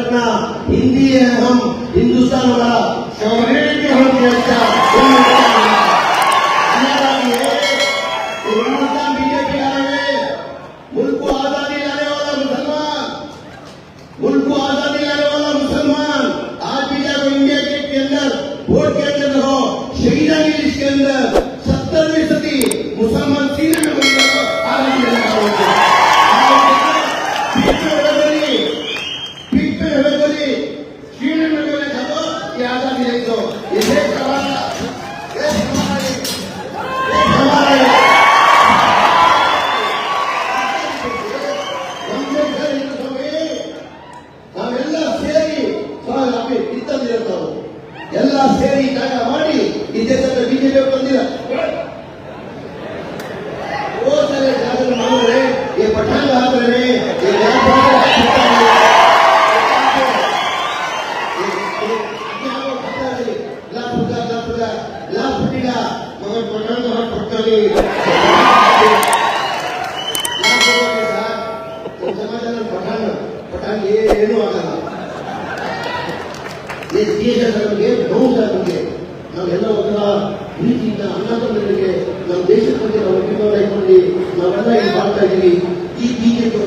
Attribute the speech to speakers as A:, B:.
A: अपना हिंदी है हम हिंदुस्तान वाला सॉवरेनिटी हो गया अच्छा हमारा ये हिंदुस्तान बीजेपी आए मुल्क को आजादी लाने वाला मुसलमान मुल्क को आजादी लाने वाला मुसलमान आज भी जाकर इंडिया गेट के अंदर वोट के अंदर रहो शहीदा की लिस्ट के अंदर ನಮ್ಗೆ ಸರಿ ಸ್ವಾಮಿ ನಾವೆಲ್ಲ ಸೇರಿ ಕಿತ್ತಂದಿರ್ತಾವೆ ಎಲ್ಲ ಸೇರಿ ಜಾಗ ಮಾಡಿ ಈ ದೇಶದ ಬಿಜೆಪಿ ಬಂದಿರ ಓ ಸರಿ ಜಾಗ ಮಾಡಿದ್ರೆ ಈ ಪಠಾಣ ಹಾಕಿದ್ರೆ ಈ ವ್ಯಾಪಾರ ಮಗನ್ ಪಠಾಣ ಹಾಕ್ಬಿಡ್ತಾನೆ ಸಮಾಜದ ಪಠಾಣ. ಪಠಾಣ ಏನೂ ಆಗಲ್ಲ. ಈ ದೇಶದ ನಮಗೆ ನೋವು ನಮಗೆ ನಾವೆಲ್ಲ ಒಂಥರ ಪ್ರೀತಿಯಿಂದ ಅನ್ನತಂದರಿಗೆ ನಮ್ಮ ದೇಶದ ಬಗ್ಗೆ ನಾವು ಅಭಿಮಾನ ಇಟ್ಕೊಂಡು ನಾವೆಲ್ಲ ಇಲ್ಲಿ ಮಾಡ್ತಾ ಇದ್ದೀವಿ. ಈ ಬಿಜೆಪಿ